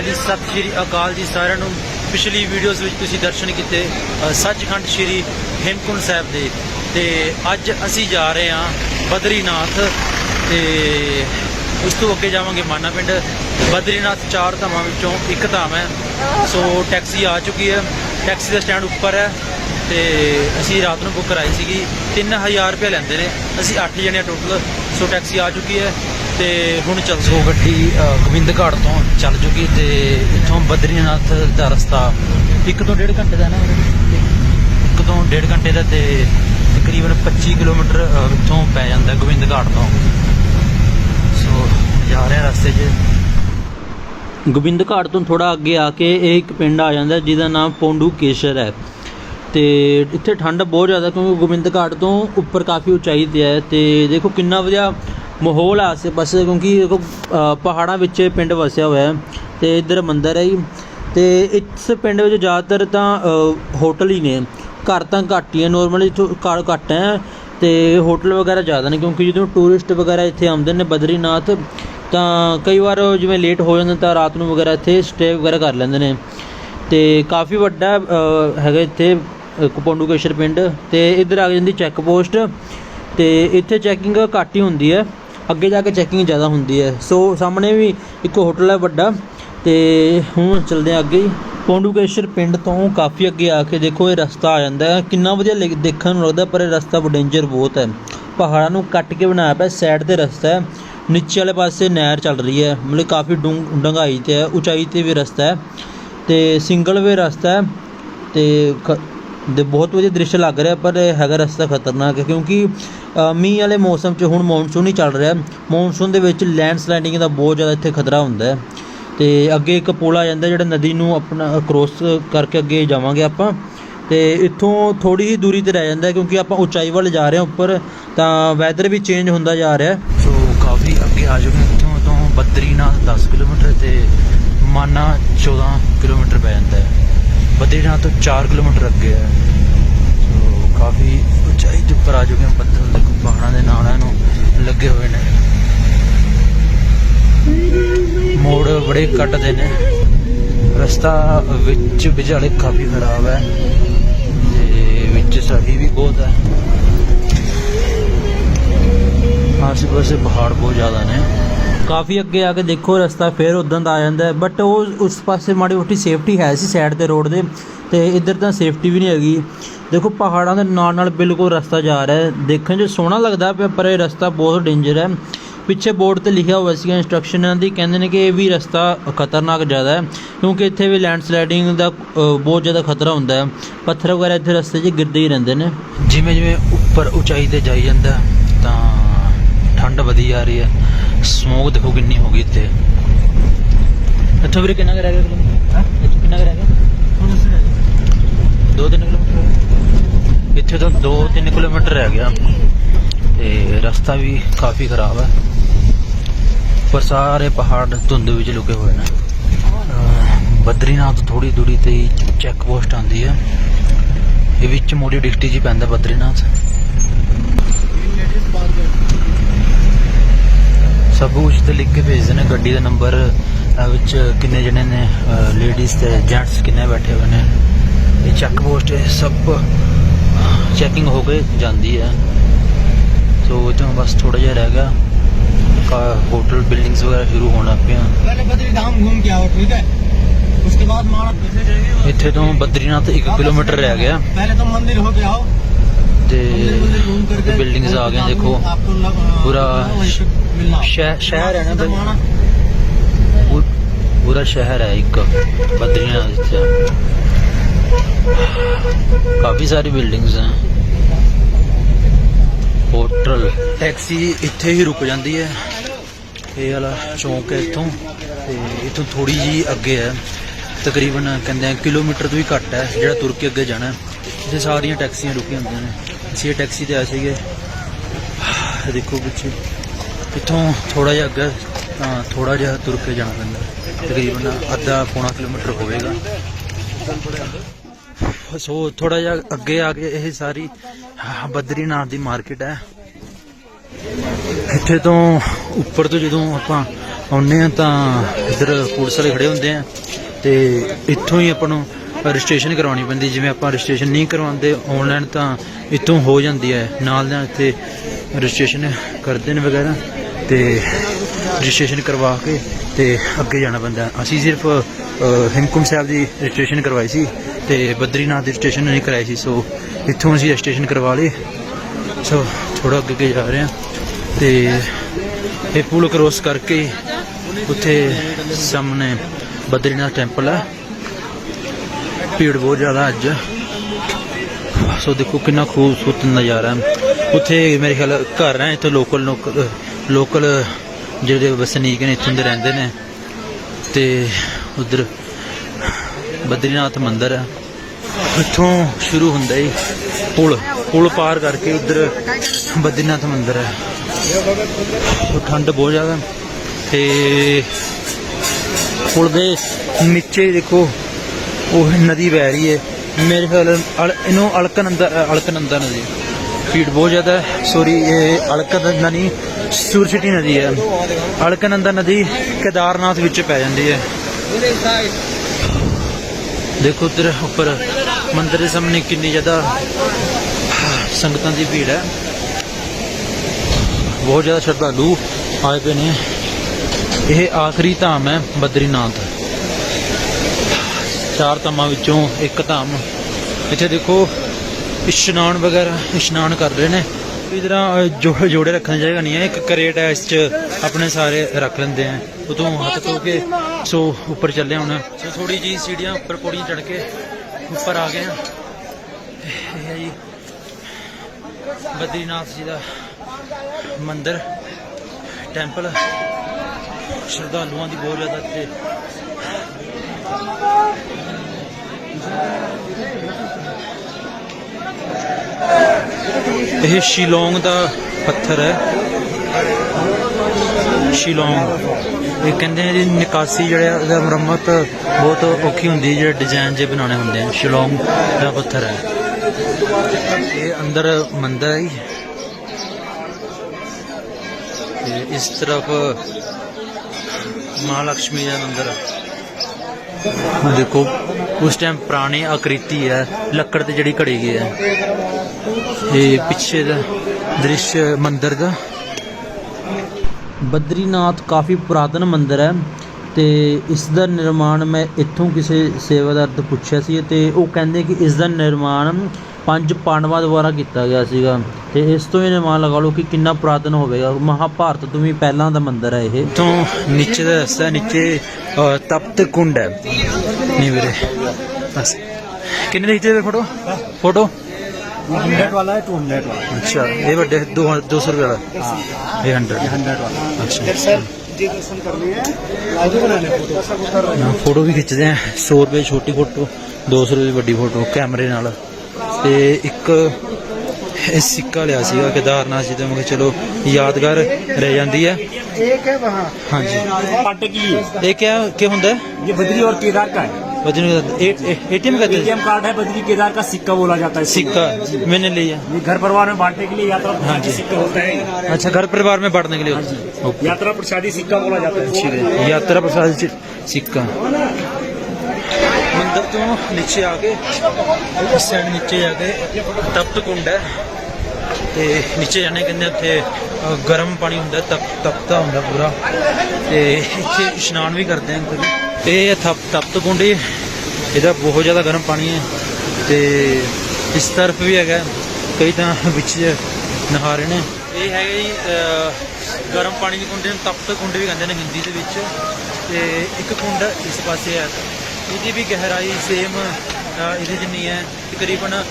ਹਾਂਜੀ, ਸਤਿ ਸ਼੍ਰੀ ਅਕਾਲ ਜੀ ਸਾਰਿਆਂ ਨੂੰ। ਪਿਛਲੀ ਵੀਡੀਓਜ਼ ਵਿੱਚ ਤੁਸੀਂ ਦਰਸ਼ਨ ਕੀਤੇ ਸੱਚਖੰਡ ਸ਼੍ਰੀ ਹੇਮਕੁੰਟ ਸਾਹਿਬ ਦੇ। ਤੇ ਅੱਜ ਅਸੀਂ ਜਾ ਰਹੇ ਹਾਂ ਬਦਰੀਨਾਥ ਤੇ ਉਸ ਤੋਂ ਅੱਗੇ ਜਾਵਾਂਗੇ ਮਾਨਾ ਪਿੰਡ। ਬਦਰੀਨਾਥ ਚਾਰ ਧਾਮਾਂ ਵਿੱਚੋਂ ਇੱਕ ਧਾਮ ਹੈ। ਸੋ ਟੈਕਸੀ ਆ ਚੁੱਕੀ ਹੈ। ਟੈਕਸੀ ਦਾ ਸਟੈਂਡ ਉੱਪਰ ਹੈ। ਤੇ ਅਸੀਂ ਰਾਤ ਨੂੰ ਬੁੱਕ ਕਰਾਈ ਸੀਗੀ। 3000 ਰੁਪਏ ਲੈਂਦੇ ਨੇ। ਅਸੀਂ 8 ਜਣੇ ਟੋਟਲ ਸੋ ਟੈਕਸੀ ਆ ਚੁੱਕੀ ਹੈ। ਤੇ ਹੁਣ ਚੱਲ ਸੋ ਗੱਡੀ ਗੋਬਿੰਦ ਘਾਟ ਤੋਂ ਚੱਲ ਜੂਗੀ ਤੇ ਇੱਥੋਂ ਬਦਰੀਨਾਥ ਦਾ ਰਸਤਾ। ਇੱਕ ਤੋਂ ਡੇਢ ਘੰਟੇ ਦਾ ਨਾ ਇੱਕ ਤੋਂ ਡੇਢ ਘੰਟੇ ਦਾ ਤੇ ਤਕਰੀਬਨ 25 ਕਿਲੋਮੀਟਰ ਅ, ਇੱਥੋਂ ਪੈ ਜਾਂਦਾ ਗੋਬਿੰਦ ਘਾਟ ਤੋਂ। ਸੋ ਜਾ ਰਹੇ ਰਸਤੇ 'ਚ। ਗੋਬਿੰਦ ਘਾਟ ਤੋਂ ਥੋੜਾ ਅੱਗੇ ਆ ਕੇ ਇਹ ਇੱਕ ਪਿੰਡ ਆ ਜਾਂਦਾ ਜਿਹਦਾ ਨਾਮ ਪੌਂਡੂ ਕੇਸ਼ਰ ਹੈ। ਤੇ ਇੱਥੇ ਠੰਡ ਬਹੁਤ ਜ਼ਿਆਦਾ ਕਿਉਂਕਿ ਗੋਬਿੰਦ ਘਾਟ ਤੋਂ ਉੱਪਰ ਕਾਫੀ ਉਚਾਈ ਤੇ ਹੈ ਤੇ ਦੇਖੋ ਕਿੰਨਾ ਵਧੀਆ ਮਾਹੌਲ ਆ ਆਸੇ ਪਾਸੇ ਕਿਉਂਕਿ ਦੇਖੋ ਪਹਾੜਾਂ ਵਿੱਚ ਪਿੰਡ ਵਸਿਆ ਹੋਇਆ ਹੈ ਤੇ ਇੱਧਰ ਮੰਦਿਰ ਹੈ ਜੀ। ਤੇ ਇਸ ਪਿੰਡ ਵਿੱਚ ਜ਼ਿਆਦਾਤਰ ਤਾਂ ਹੋਟਲ ਹੀ ਨੇ। ਘਰ ਤਾਂ ਘੱਟ ਹੀ ਹੈ ਨੋਰਮਲੀ ਇੱਥੋਂ ਘਰ ਘੱਟ ਹੈ। ਤੇ ਹੋਟਲ ਵਗੈਰਾ ਜ਼ਿਆਦਾ ਨੇ ਕਿਉਂਕਿ ਜਦੋਂ ਟੂਰਿਸਟ ਵਗੈਰਾ ਇੱਥੇ ਆਉਂਦੇ ਨੇ ਬਦਰੀਨਾਥ ਤਾਂ ਕਈ ਵਾਰ ਜਿਵੇਂ ਲੇਟ ਹੋ ਜਾਂਦਾ ਤਾਂ ਰਾਤ ਨੂੰ ਵਗੈਰਾ ਇੱਥੇ ਸਟੇ ਵਗੈਰਾ ਕਰ ਲੈਂਦੇ ਨੇ। ਤੇ ਕਾਫੀ ਵੱਡਾ ਹੈਗਾ ਇੱਥੇ ਅ, ਪੌਂਡੂਕੇਸ਼ਰ ਪਿੰਡ। ਤੇ ਇੱਧਰ ਆ ਜਾਂਦੀ ਚੈੱਕ ਪੋਸਟ ਤੇ ਇੱਥੇ ਚੈਕਿੰਗ ਘੱਟ ਹੀ ਹੁੰਦੀ ਹੈ। ਅੱਗੇ ਜਾ ਕੇ ਚੈਕਿੰਗ ਜ਼ਿਆਦਾ ਹੁੰਦੀ ਹੈ। ਸੋ ਸਾਹਮਣੇ ਵੀ ਇੱਕ ਹੋਟਲ ਹੈ ਵੱਡਾ ਤੇ ਹੁਣ ਚਲਦੇ ਹਾਂ ਅੱਗੇ ਪੌਂਡੂਕੇਸ਼ਰ ਪਿੰਡ ਤੋਂ ਕਾਫੀ ਅੱਗੇ ਆ ਕੇ ਦੇਖੋ ਇਹ ਰਸਤਾ ਆ ਜਾਂਦਾ ਹੈ। ਕਿੰਨਾ ਵਧੀਆ ਲਿਖ- ਦੇਖਣ ਨੂੰ ਲੱਗਦਾ ਪਰ ਇਹ ਰਸਤਾ ਡੇਂਜਰ ਬਹੁਤ ਹੈ। ਪਹਾੜਾਂ ਨੂੰ ਕੱਟ ਕੇ ਬਣਾਇਆ ਪਿਆ ਸਾਈਡ ਤੇ ਰਸਤਾ ਹੈ। ਨੀਚੇ ਵਾਲੇ ਪਾਸੇ ਨਹਿਰ ਚੱਲ ਰਹੀ ਹੈ। ਮਤਲਬ ਕਾਫੀ ਡੂੰਘ ਡੰਗਾਈ ਤੇ ਹੈ, ਉਚਾਈ ਤੇ ਵੀ ਰਸਤਾ ਹੈ। ਤੇ ਸਿੰਗਲ ਵੇ ਰਸਤਾ ਹੈ। ਤੇ ਖ- ਦੇ ਬਹੁਤ ਵਧੀਆ ਦ੍ਰਿਸ਼ ਲੱਗ ਰਿਹਾ, ਪਰ ਇਹ ਹੈਗਾ ਰਸਤਾ ਖਤਰਨਾਕ ਹੈ, ਕਿਉਂਕਿ ਮੀਂਹ ਵਾਲੇ ਮੌਸਮ 'ਚ ਹੁਣ ਮੌਨਸੂਨ ਹੀ ਚੱਲ ਰਿਹਾ ਮੌਨਸੂਨ ਦੇ ਵਿੱਚ ਲੈਂਡ ਸਲਾਈਡਿੰਗ ਦਾ ਬਹੁਤ ਜ਼ਿਆਦਾ ਇੱਥੇ ਖਤਰਾ ਹੁੰਦਾ ਹੈ। ਤੇ ਅੱਗੇ ਇੱਕ ਪੁਲ ਆ ਜਾਂਦਾ ਜਿਹੜਾ ਨਦੀ ਨੂੰ ਆਪਣਾ ਕ੍ਰੋਸ ਕਰਕੇ ਅੱਗੇ ਜਾਵਾਂਗੇ ਆਪਾਂ। ਤੇ ਇੱਥੋਂ ਥੋੜੀ ਹੀ ਦੂਰੀ ਤੇ ਰਹਿ ਜਾਂਦਾ ਕਿਉਂਕਿ ਆਪਾਂ ਉਚਾਈ ਵੱਲ ਜਾ ਰਹੇ ਹਾਂ ਉੱਪਰ, ਤਾਂ ਵੈਦਰ ਵੀ ਚੇਂਜ ਹੁੰਦਾ ਜਾ ਰਿਹਾ ਸੋ ਕਾਫੀ ਅੱਗੇ ਆ ਚੁੱਕੇ ਹਾਂ ਇੱਥੋਂ ਤੋਂ ਬਦਰੀਨਾਥ 10 ਕਿਲੋਮੀਟਰ ਤੇ ਮਾਨਾ 14 ਕਿਲੋਮੀਟਰ ਪੈ ਜਾਂਦਾ ਹੈ। ਬਦਰੀਨਾਥ ਤੋਂ 4 ਕਿਲੋਮੀਟਰ ਅੱਗੇ ਹੈ। ਸੋ ਕਾਫੀ ਉਚਾਈ ਦੇ ਉੱਪਰ ਆ ਚੁੱਕੇ ਹਾਂ ਬੱਦਲ ਦੇ ਪਹਾੜਾਂ ਦੇ ਨਾਲ ਇਹਨੂੰ ਲੱਗੇ ਹੋਏ ਨੇ। ਮੋੜ ਬੜੇ ਕੱਟਦੇ ਨੇ। ਰਸਤਾ ਵਿੱਚ ਵਿਚਾਲੇ ਕਾਫੀ ਖਰਾਬ ਹੈ। ਤੇ ਵਿੱਚ ਸਹੀ ਵੀ ਬਹੁਤ ਹੈ। ਆਸੇ ਪਾਸੇ ਪਹਾੜ ਬਹੁਤ ਜ਼ਿਆਦਾ ਨੇ। ਕਾਫੀ ਅੱਗੇ ਆ ਕੇ ਦੇਖੋ, ਰਸਤਾ ਫੇਰ ਉਦਾਂ ਦਾ ਆ ਜਾਂਦਾ ਬਟ ਉਹ ਉਸ ਪਾਸੇ ਮਾੜੀ ਮੋਟੀ ਸੇਫਟੀ ਹੈ ਸੀ ਸਾਈਡ ਤੇ ਰੋਡ ਦੇ ਤੇ ਇੱਧਰ ਤਾਂ ਸੇਫਟੀ ਵੀ ਨਹੀਂ ਹੈਗੀ। ਦੇਖੋ, ਪਹਾੜਾਂ ਦੇ ਨਾਲ ਨਾਲ ਬਿਲਕੁਲ ਰਸਤਾ ਜਾ ਰਿਹਾ ਹੈ। ਦੇਖਣ 'ਚ ਸੋਹਣਾ ਲੱਗਦਾ ਪਿਆ, ਪਰ ਇਹ ਰਸਤਾ ਬਹੁਤ ਡੇਂਜਰ ਹੈ। ਪਿੱਛੇ ਬੋਰਡ ਤੇ ਲਿਖਿਆ ਹੋਇਆ ਸੀਗਾ ਇਨਸਟਰਕਸ਼ਨਾਂ ਦੀ, ਕਹਿੰਦੇ ਨੇ ਕਿ ਇਹ ਵੀ ਰਸਤਾ ਖਤਰਨਾਕ ਜ਼ਿਆਦਾ ਹੈ, ਕਿਉਂਕਿ ਇੱਥੇ ਵੀ ਲੈਂਡ ਸਲਾਈਡਿੰਗ ਦਾ ਬਹੁਤ ਜ਼ਿਆਦਾ ਖਤਰਾ ਹੁੰਦਾ ਹੈ। ਪੱਥਰ ਵਗੈਰਾ ਇੱਥੇ ਰਸਤੇ 'ਚ ਗਿਰਦੇ ਹੀ ਰਹਿੰਦੇ ਨੇ। ਜਿਵੇਂ ਜਿਵੇਂ ਉੱਪਰ ਉਚਾਈ ਤੇ ਜਾਈ ਜਾਂਦਾ, ਤਾਂ ਠੰਡ ਵਧੀ ਜਾ ਰਹੀ ਹੈ। ਸਮੋਕ ਦੇਖੋ ਕਿੰਨੀ ਹੋ ਗਈ ਇੱਥੇ। ਇੱਥੋਂ ਵੀਰੇ ਕਿੰਨਾ ਕੁ ਰਹਿ ਗਿਆ ਕਿਲੋਮੀਟਰ? ਹਾਂ? ਇੱਥੋਂ ਕਿੰਨਾ ਕੁ ਰਹਿ ਗਿਆ? 2-3 ਕਿਲੋਮੀਟਰ। ਇੱਥੇ ਤੋਂ 2-3 ਕਿਲੋਮੀਟਰ ਰਹਿ ਗਿਆ। ਤੇ ਰਸਤਾ ਵੀ ਕਾਫੀ ਖਰਾਬ ਹੈ। ਪਰ ਸਾਰੇ ਪਹਾੜ ਧੁੰਦ ਵਿੱਚ ਲੁਕੇ ਹੋਏ ਨੇ। ਬਦਰੀਨਾਥ ਥੋੜੀ ਦੂਰੀ ਤੇ ਚੈੱਕ ਪੋਸਟ ਆਉਂਦੀ ਹੈ। ਇਹ ਵਿੱਚ ਮੋੜੀ ਡਿਸਟ੍ਰਿਕਟ ਹੀ ਪੈਂਦਾ ਬਦਰੀਨਾਥ। ਸਭ ਕੁਝ ਤੇ ਲਿਖ ਕੇ ਭੇਜਦੇ ਨੇ ਗੱਡੀ ਦਾ ਨੰਬਰ ਵਿੱਚ ਕਿੰਨੇ ਜਣੇ ਨੇ ਲੇਡੀਜ਼ ਤੇ ਜੈਂਟਸ ਕਿੰਨੇ ਬੈਠੇ ਹੋਏ ਨੇ ਇਹ ਚੈੱਕ ਪੋਸਟ ਹੈ ਸਭ ਚੈਕਿੰਗ ਹੋ ਕੇ ਜਾਂਦੀ ਹੈ ਸੋ ਇਤੋਂ ਬਸ ਥੋੜਾ ਜਿਹਾ ਰਹਿ ਗਿਆ होटल बिल्डिंग्स वगैरह शुरू होना पे पहले बद्रीधाम घूम के आओ ठीक है उसके बाद मारा इतने तो बद्रीनाथ एक किलोमीटर रह गया पहले तो मंदिर हो के आओ ਤੇ ਬਿਲਡਿੰਗਸ ਆ ਗਈਆਂ ਦੇਖੋ। ਪੂਰਾ ਸ਼ਹਿਰ ਹੈ ਨਾ ਬਈ ਪੂਰਾ ਸ਼ਹਿਰ ਹੈ ਇੱਕ ਬਦਰੀਨਾਥ ਵਿੱਚ। ਕਾਫੀ ਸਾਰੀ ਬਿਲਡਿੰਗਸ ਹੈ। ਹੋਟਲ। ਟੈਕਸੀ ਇੱਥੇ ਹੀ ਰੁਕ ਜਾਂਦੀ ਹੈ। ਇਹ ਵਾਲਾ ਚੌਂਕ ਹੈ ਇੱਥੋਂ। ਤੇ ਇੱਥੋਂ ਥੋੜੀ ਜੀ ਅੱਗੇ ਹੈ। ਤਕਰੀਬਨ ਕਹਿੰਦੇ ਆ ਕਿਲੋਮੀਟਰ ਤੋਂ ਵੀ ਘੱਟ ਹੈ। ਜਿਹੜਾ ਤੁਰ ਕੇ ਅੱਗੇ ਜਾਣਾ ਇੱਥੇ ਸਾਰੀਆਂ ਟੈਕਸੀਆਂ ਰੁਕੀਆਂ ਹੁੰਦੀਆਂ ਨੇ। ਅਸੀਂ ਇਹ ਟੈਕਸੀ ਤੇ ਆਏ ਸੀਗੇ। ਦੇਖੋ ਪਿੱਛੇ। ਇੱਥੋਂ ਥੋੜਾ ਜਿਹਾ ਅੱਗੇ, ਤਾਂ ਥੋੜਾ ਜਿਹਾ ਤੁਰ ਕੇ ਜਾਣਾ ਪੈਂਦਾ। ਤਕਰੀਬਨ ਅੱਧਾ ਪੌਣਾ ਕਿਲੋਮੀਟਰ ਹੋਵੇਗਾ। ਸੋ ਥੋੜਾ ਜਿਹਾ ਅੱਗੇ ਆ ਕੇ ਇਹ ਸਾਰੀ ਬਦਰੀਨਾਥ ਦੀ ਮਾਰਕੀਟ ਹੈ। ਇੱਥੇ ਤੋਂ ਉੱਪਰ ਤੋਂ ਜਦੋਂ ਆਪਾਂ ਆਉਂਦੇ ਆ ਤਾਂ ਇੱਧਰ ਪੁਲਿਸ ਵਾਲੇ ਖੜੇ ਹੁੰਦੇ ਆ। ਤੇ ਇੱਥੋਂ ਹੀ ਆਪਾਂ ਨੂੰ ਰਜਿਸਟ੍ਰੇਸ਼ਨ ਕਰਵਾਉਣੀ ਪੈਂਦੀ ਜਿਵੇਂ ਆਪਾਂ ਰਜਿਸਟ੍ਰੇਸ਼ਨ ਨਹੀਂ ਕਰਵਾਉਂਦੇ ਆਨਲਾਈਨ ਤਾਂ ਇੱਥੋਂ ਹੋ ਜਾਂਦੀ ਹੈ ਨਾਲ ਨਾਲ ਇੱਥੇ ਰਜਿਸਟ੍ਰੇਸ਼ਨ ਕਰਦੇ ਨੇ ਵਗੈਰਾ ਤੇ ਰਜਿਸਟ੍ਰੇਸ਼ਨ ਕਰਵਾ ਕੇ ਤੇ ਅੱਗੇ ਜਾਣਾ ਪੈਂਦਾ ਅਸੀਂ ਸਿਰਫ ਅ, ਸਾਹਿਬ ਦੀ ਰਜਿਸਟ੍ਰੇਸ਼ਨ ਕਰਵਾਈ ਸੀ ਤੇ ਬਦਰੀਨਾਥ ਦੀ ਰਜਿਸਟ੍ਰੇਸ਼ਨ ਨਹੀਂ ਕਰਾਈ ਸੀ ਸੋ ਇੱਥੋਂ ਅਸੀਂ ਰਜਿਸਟ੍ਰੇਸ਼ਨ ਕਰਵਾ ਲਈ। ਸੋ ਥੋੜਾ ਅੱਗੇ ਅੱਗੇ ਜਾ ਰਹੇ ਹਾਂ ਤੇ ਇਹ ਪੁਲ ਕ੍ਰੋਸ ਕਰਕੇ ਉੱਥੇ ਸਾਹਮਣੇ ਬਦਰੀਨਾਥ ਟੈਂਪਲ ਹੈ। ਭੀੜ ਬਹੁਤ ਜ਼ਿਆਦਾ ਅੱਜ। ਸੋ ਦੇਖੋ ਕਿੰਨਾ ਖੂਬਸੂਰਤ ਨਜ਼ਾਰਾ। ਹੈ ਉੱਥੇ ਮੇਰੇ ਖਿਆਲ ਘਰ ਹੈ, ਇੱਥੇ ਲੋਕਲ ਲੋਕਲ ਜਿਹੜੇ ਵਸਨੀਕ ਨੇ, ਇੱਥੋਂ ਦੇ ਰਹਿੰਦੇ ਨੇ। ਤੇ ਉਧਰ ਬਦਰੀਨਾਥ ਮੰਦਿਰ ਹੈ। ਇੱਥੋਂ ਸ਼ੁਰੂ ਹੁੰਦਾ ਹੀ ਪੁਲ ਪੁਲ ਪਾਰ ਕਰਕੇ ਉਧਰ ਬਦਰੀਨਾਥ ਮੰਦਿਰ ਹੈ। ਠੰਡ ਬਹੁਤ ਜ਼ਿਆਦਾ। ਹੈ ਤੇ ਪੁਲ ਦੇ ਨੀਚੇ ਦੇਖੋ ਉਹ ਨਦੀ ਵਹਿ ਰਹੀ ਹੈ। ਮੇਰੇ ਖਿਆਲ ਅਲ- ਇਹਨੂੰ ਅਲਕਨੰਦਾ ਅਲਕਨੰਦਾ ਨਦੀ ਭੀੜ ਬਹੁਤ ਜ਼ਿਆਦਾ ਹੈ। ਸੋਰੀ ਇਹ ਅਲਕਨੰਦਾ ਨਹੀਂ ਸੂਰਸਿਟੀ ਨਦੀ ਹੈ। ਅਲਕਨੰਦਾ ਨਦੀ ਕੇਦਾਰਨਾਥ ਵਿੱਚ ਪੈ ਜਾਂਦੀ ਹੈ। ਦੇਖੋ ਉਧਰ ਉੱਪਰ, ਮੰਦਿਰ ਦੇ ਸਾਹਮਣੇ ਕਿੰਨੀ ਜ਼ਿਆਦਾ ਸੰਗਤਾਂ ਦੀ ਭੀੜ ਹੈ। ਬਹੁਤ ਜ਼ਿਆਦਾ ਸ਼ਰਧਾਲੂ ਆਏ ਪਏ ਨੇ। ਇਹ ਆਖਰੀ ਧਾਮ ਹੈ ਬਦਰੀਨਾਥ। ਚਾਰ ਧਾਮਾਂ ਵਿੱਚੋਂ ਇੱਕ ਧਾਮ। ਇੱਥੇ ਦੇਖੋ ਇਸ਼ਨਾਨ ਵਗੈਰਾ, ਇਸ਼ਨਾਨ ਕਰ ਰਹੇ ਨੇ। ਇਧਰਾਂ ਜੋ ਜੋੜੇ ਰੱਖਣ ਦੀ ਜਗ੍ਹਾ ਨਹੀਂ ਹੈ। ਇੱਕ ਕਰੇਟ ਹੈ, ਇਸ 'ਚ ਆਪਣੇ ਸਾਰੇ ਰੱਖ ਲੈਂਦੇ ਆ। ਉਦੋਂ ਹੱਥ ਧੋ ਕੇ ਸੋ ਉੱਪਰ ਚੱਲੇ ਹੁਣ। ਸੋ ਥੋੜੀ ਜੀ ਸੀੜੀਆਂ ਉੱਪਰ ਪੌੜੀਆਂ ਚੜ ਕੇ ਉੱਪਰ ਆ ਗਏ ਆ। ਇਹ ਹੈ ਜੀ ਬਦਰੀਨਾਥ ਜੀ ਦਾ ਮੰਦਿਰ, ਟੈਂਪਲ। ਸ਼ਰਧਾਲੂਆਂ ਦੀ ਬਹੁਤ ਜ਼ਿਆਦਾ ਇੱਥੇ ਇਹ ਸ਼ਿਲੋਂਗ ਦਾ ਪੱਥਰ ਹੈ। ਸ਼ਿਲੋਂਗ। ਇਹ ਕਹਿੰਦੇ ਨੇ ਨਿਕਾਸੀ ਜਿਹੜਾ ਉਹਦਾ ਮੁਰੰਮਤ ਬਹੁਤ ਔਖੀ ਹੁੰਦੀ ਜਿਹੜੇ ਡਿਜ਼ਾਈਨ ਜੇ ਬਣਾਉਣੇ ਹੁੰਦੇ ਆ। ਸ਼ਿਲੋਂਗ ਦਾ ਪੱਥਰ ਹੈ। ਇਹ ਅੰਦਰ ਮੰਦਰ ਹੈ ਜੀ। ਤੇ ਇਸ ਤਰਫ ਮਹਾਲక్ష్ਮੀ ਦਾ ਮੰਦਰ ਹੈ। ਦੇਖੋ, ਉਸ ਟਾਈਮ ਪੁਰਾਣੀ ਆਕ੍ਰਿਤੀ ਹੈ, ਲੱਕੜ ਤੇ ਜਿਹੜੀ ਘੜੀ ਗਈ ਹੈ। ਇਹ ਪਿੱਛੇ ਦਾ ਦ੍ਰਿਸ਼ ਮੰਦਿਰ ਦਾ। ਬਦਰੀਨਾਥ ਕਾਫੀ ਪੁਰਾਤਨ ਮੰਦਿਰ ਹੈ ਤੇ ਇਸ ਦਾ ਨਿਰਮਾਣ ਮੈਂ ਇੱਥੋਂ ਕਿਸੇ ਸੇਵਾਦਾਰ ਤੋਂ ਪੁੱਛਿਆ ਸੀ ਤੇ ਉਹ ਕਹਿੰਦੇ ਕਿ ਇਸ ਦਾ ਨਿਰਮਾਣ ਪੰਜ ਪਾਂਡਵਾਂ ਦੁਆਰਾ ਕੀਤਾ ਗਿਆ ਸੀਗਾ। ਤੇ ਇਸ ਤੋਂ ਇਹ ਅਨੁਮਾਨ ਲਗਾ ਲਓ ਕਿ ਕਿੰਨਾ ਪੁਰਾਤਨ ਹੋਵੇਗਾ। ਮਹਾਭਾਰਤ ਤੋਂ ਵੀ ਪਹਿਲਾਂ ਦਾ ਮੰਦਿਰ ਹੈ ਇਹ। ਤੋਂ ਨੀਚੇ ਦਾ ਰਸਤਾ ਨੀਚੇ ਤਪਤ ਕੁੰਡ ਹੈ। ਨਹੀਂ ਵੀਰੇ ਬਸ ਕਿੰਨੇ ਦੇ ਫੋਟੋ? ਫੋਟੋ? 100 ਵਾਲਾ ਹੈ 200 ਵਾਲਾ। ਅੱਛਾ ਇਹ ਵੱਡੇ 200 ਰੁਪਏ ਵਾਲਾ। ਇਹ 100 ਵਾਲਾ। ਅੱਛਾ। ਜੀ ਦਰਸ਼ਨ ਕਰਨੇ ਹੈ ਲਾਜੂ ਬਣਾਣੇ ਫੋਟੋ। ਫੋਟੋ ਵੀ ਖਿੱਚਦੇ ਆ। 100 ਰੁਪਏ ਛੋਟੀ ਫੋਟੋ 200 ਰੁਪਏ ਵੱਡੀ ਫੋਟੋ ਕੈਮਰੇ ਨਾਲ। ਤੇ ਇੱਕ ਇਹ ਸਿੱਕਾ ਲਿਆ ਸੀਗਾ ਕੇਦਾਰਨਾਥ ਜੀ ਦਾ ਮੈਂ ਕਿਹਾ ਚਲੋ ਯਾਦਗਾਰ ਰਹਿ ਜਾਂਦੀ ਹੈ एक है वहाँ ਹਾਂਜੀ पाटे के लिए ਇਹ ਕਿਆ ਕੀ ਹੁੰਦਾ ਹੈ ये बद्री और केदार का है ਵਜਨ एटीएम कहते हैं एटीएम कार्ड है बद्री केदार का सिक्का बोला जाता है इसको। सिक्का मैंने लिया ये घर परिवार में बांटने के लिए यात्रा हाँ प्रसादी जी। सिक्का होता है अच्छा घर परिवार में बांटने के लिए होता है ओके यात्रा प्रसादी सिक्का बोला जाता है ਠੀਕ ਹੈ ਯਾਤਰਾ ਪ੍ਰਸਾਦ ਚ ਸਿੱਕਾ ਮੰਦਰ ਤੋਂ ਨੀਚੇ ਆ ਕੇ ਇਸ ਸਾਈਡ ਨੀਚੇ ਜਾ ਕੇ ਤਪਤ ਕੁੰਡ ਹੈ। ਤੇ ਨੀਚੇ ਜਾਣੇ ਕਹਿੰਦੇ ਉੱਥੇ ਗਰਮ ਪਾਣੀ ਹੁੰਦਾ ਤਪ ਤਪਤਾ ਹੁੰਦਾ ਪੂਰਾ। ਤੇ ਇੱਥੇ ਇਸ਼ਨਾਨ ਵੀ ਕਰਦੇ ਆ ਕਦੀ ਇਹ ਤਪ ਤਪਤ ਕੁੰਡ ਇਹਦਾ ਬਹੁਤ ਜ਼ਿਆਦਾ ਗਰਮ ਪਾਣੀ ਹੈ। ਤੇ ਇਸ ਤਰਫ ਵੀ ਹੈਗਾ। ਕਈ ਤਾਂ ਵਿੱਚ ਨਹਾ ਰਹੇ ਨੇ। ਇਹ ਹੈਗਾ ਜੀ ਗਰਮ ਪਾਣੀ ਦੀ ਕੁੰਡ ਨੂੰ ਤਪਤ ਕੁੰਡ ਵੀ ਕਹਿੰਦੇ ਨੇ ਹਿੰਦੀ ਦੇ ਵਿੱਚ। ਤੇ ਇੱਕ ਕੁੰਡ ਇਸ ਪਾਸੇ ਹੈ। ਇਹਦੀ ਵੀ ਗਹਿਰਾਈ ਸੇਮ ਇਹਦੇ ਜਿੰਨੀ ਹੈ, ਤਕਰੀਬਨ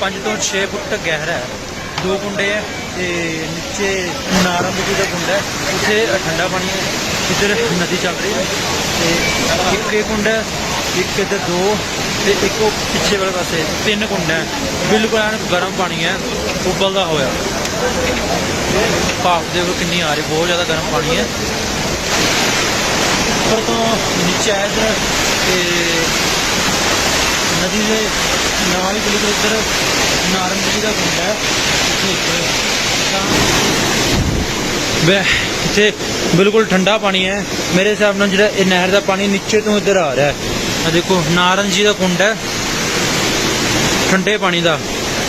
5 ਤੋਂ 6 ਫੁੱਟ ਗਹਿਰਾ ਹੈ। ਦੋ ਕੁੰਡੇ ਹੈ ਤੇ ਨੀਚੇ ਨਾਰੰਗ ਜੀ ਦਾ ਕੁੰਡ ਹੈ। ਉੱਥੇ ਠੰਡਾ ਪਾਣੀ ਹੈ। ਇੱਧਰ ਨਦੀ ਚੱਲ ਰਹੀ ਹੈ ਤੇ ਇੱਕ ਇਹ ਕੁੰਡ ਹੈ, ਇੱਕ ਇੱਧਰ ਦੋ ਤੇ ਇੱਕ ਉਹ ਪਿੱਛੇ ਵਾਲੇ ਪਾਸੇ ਤਿੰਨ ਕੁੰਡ ਹੈ। ਬਿਲਕੁਲ ਐਨ ਗਰਮ ਪਾਣੀ ਹੈ, ਉਬਲਦਾ ਹੋਇਆ। ਭਾਫ ਦੇ ਉਹ ਕਿੰਨੀ ਆ ਰਹੀ ਬਹੁਤ ਜ਼ਿਆਦਾ ਗਰਮ ਪਾਣੀ ਹੈ। ਉੱਪਰ ਤੋਂ ਨੀਚੇ ਆਇਆ ਇੱਧਰ, ਤੇ ਨਦੀ ਦੇ ਨਾਲ ਹੀ ਬਿਲਕੁਲ ਇੱਧਰ ਨਾਰੰਗੀ ਜੀ ਦਾ ਗੁੰਡਾ ਹੈ। ਇੱਥੇ ਇੱਥੇ ਬਿਲਕੁਲ ਠੰਡਾ ਪਾਣੀ ਹੈ। ਮੇਰੇ ਹਿਸਾਬ ਨਾਲ ਜਿਹੜਾ ਇਹ ਨਹਿਰ ਦਾ ਪਾਣੀ ਨੀਚੇ ਤੋਂ ਇੱਧਰ ਆ ਰਿਹਾ ਹੈ। ਆ ਦੇਖੋ ਨਾਰੰਜੀ ਦਾ ਕੁੰਡ ਹੈ। ਠੰਡੇ ਪਾਣੀ ਦਾ।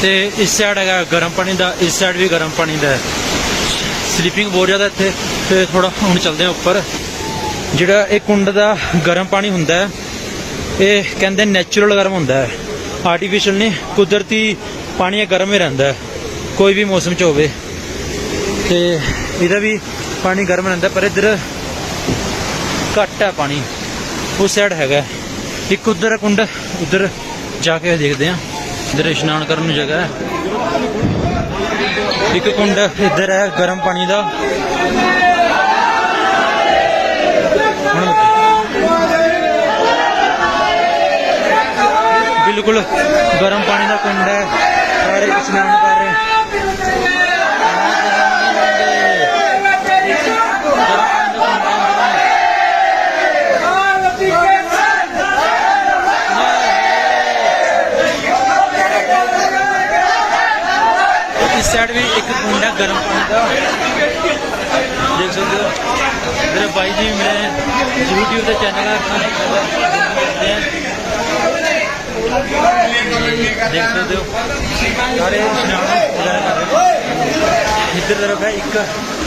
ਤੇ ਇਸ ਸਾਈਡ ਹੈਗਾ ਗਰਮ ਪਾਣੀ ਦਾ, ਇਸ ਸਾਈਡ ਵੀ ਗਰਮ ਪਾਣੀ ਦਾ ਸਲੀਪਿੰਗ ਬਹੁਤ ਜ਼ਿਆਦਾ ਇੱਥੇ, ਤੇ ਥੋੜਾ ਹੁਣ ਚੱਲਦੇ ਹਾਂ ਉੱਪਰ। ਜਿਹੜਾ ਇਹ ਕੁੰਡ ਦਾ ਗਰਮ ਪਾਣੀ ਹੁੰਦਾ ਹੈ, ਇਹ ਕਹਿੰਦੇ ਨੈਚੁਰਲ ਗਰਮ ਹੁੰਦਾ ਹੈ। ਆਰਟੀਫੀਸ਼ੀਅਲ ਨਹੀਂ, ਕੁਦਰਤੀ ਪਾਣੀ ਇਹ ਗਰਮ ਹੀ ਰਹਿੰਦਾ ਹੈ, ਕੋਈ ਵੀ ਮੌਸਮ 'ਚ ਹੋਵੇ। ਤੇ ਇਹਦਾ ਵੀ ਪਾਣੀ ਗਰਮ ਰਹਿੰਦਾ, ਪਰ ਇੱਧਰ ਘੱਟ ਹੈ ਪਾਣੀ। ਉਸ ਸਾਈਡ ਹੈਗਾ ਇੱਕ ਉਧਰ ਕੁੰਡ, ਉਧਰ ਜਾ ਕੇ ਦੇਖਦੇ ਆ ਇੱਧਰ ਇਸ਼ਨਾਨ ਕਰਨ ਨੂੰ ਜਗ੍ਹਾ ਹੈ। ਇੱਕ ਕੁੰਡ ਇੱਧਰ ਹੈ ਗਰਮ ਪਾਣੀ ਦਾ। ਬਿਲਕੁਲ ਗਰਮ ਪਾਣੀ ਦਾ ਕੁੰਡ ਹੈ। ਸਾਰੇ ਇਸ਼ਨਾਨ ਕਰ ਰਹੇ ਇਸ ਸਾਈਡ ਵੀ ਇੱਕ ਕੁੰਡ ਹੈ ਗਰਮ ਪਾਣੀ ਦਾ। ਦੇਖ ਸਕਦੇ ਹੋ। ਮੇਰੇ ਭਾਈ ਜੀ ਮੇਰੇ YouTube ਤੇ ਚੈਨਲ ਹੈ ਦੇਖ ਸਕਦੇ ਹੋ। ਸਾਰੇ ਇਸ਼ਨਾਨ ਵਗੈਰਾ ਰਹੇ ਇੱਧਰ ਤਰਫ ਹੈ ਇੱਕ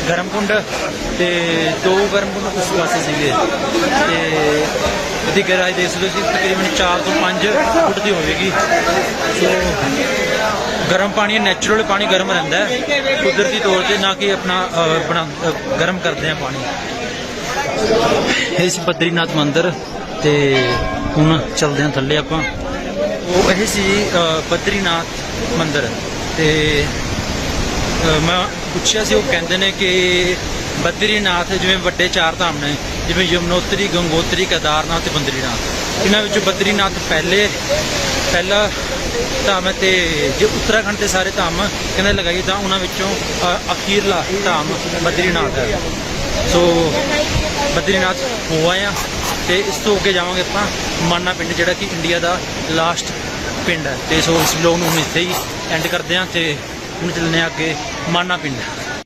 ਗਰਮ ਕੁੰਡ ਤੇ ਦੋ ਗਰਮ ਕੁੰਡ ਉਸ ਪਾਸੇ ਸੀਗੇ। ਤੇ ਇਹਦੀ ਗਹਿਰਾਈ ਦੇਖ ਸਕਦੇ ਹੋ ਕਿ ਤਕਰੀਬਨ 4 ਤੋਂ 5 ਫੁੱਟ ਦੀ ਹੋਵੇਗੀ। ਸੋ ਗਰਮ ਪਾਣੀ ਨੈਚੁਰਲ ਪਾਣੀ ਗਰਮ ਰਹਿੰਦਾ ਹੈ। ਕੁਦਰਤੀ ਤੌਰ ਤੇ ਨਾ ਕਿ ਆਪਣਾ ਗਰਮ ਕਰਦੇ ਆ ਪਾਣੀ। ਇਹ ਸੀ ਬਦਰੀਨਾਥ ਮੰਦਿਰ ਤੇ ਹੁਣ ਚੱਲਦੇ ਹਾਂ ਥੱਲੇ ਆਪਾਂ। ਉਹ ਇਹ ਸੀ ਬਦਰੀਨਾਥ ਮੰਦਿਰ ਤੇ ਮੈਂ ਪੁੱਛਿਆ ਸੀ, ਉਹ ਕਹਿੰਦੇ ਨੇ ਕਿ ਬਦਰੀਨਾਥ ਜਿਵੇਂ ਵੱਡੇ ਚਾਰ ਧਾਮ ਨੇ, ਜਿਵੇਂ ਯਮਨੋਤਰੀ, ਗੰਗੋਤਰੀ, ਕੇਦਾਰਨਾਥ ਤੇ ਬਦਰੀਨਾਥ। ਇਹਨਾਂ ਵਿੱਚੋਂ ਬਦਰੀਨਾਥ ਪਹਿਲੇ, ਪਹਿਲਾ ਧਾਮ ਹੈ ਤੇ ਜੇ ਉੱਤਰਾਖੰਡ ਦੇ ਸਾਰੇ ਧਾਮ ਕਹਿੰਦੇ ਲਗਾਈ ਤਾਂ ਉਹਨਾਂ ਵਿੱਚੋਂ ਅਖੀਰਲਾ ਧਾਮ ਬਦਰੀਨਾਥ ਹੈ। ਸੋ ਬਦਰੀਨਾਥ ਹੋ ਆਏ ਆ ਤੇ ਇਸ ਤੋਂ ਅੱਗੇ ਜਾਵਾਂਗੇ ਆਪਾਂ ਮਾਨਾ ਪਿੰਡ, ਜਿਹੜਾ ਕਿ ਇੰਡੀਆ ਦਾ ਲਾਸਟ ਪਿੰਡ ਹੈ। ਤੇ ਸੋ ਇਸ ਵਲੋਗ ਨੂੰ ਹੁਣ ਇੱਥੇ ਹੀ ਐਂਡ ਕਰਦੇ ਹਾਂ ਤੇ ਹੁਣ ਚੱਲਦੇ ਹਾਂ ਅੱਗੇ ਮਾਨਾ ਪਿੰਡ।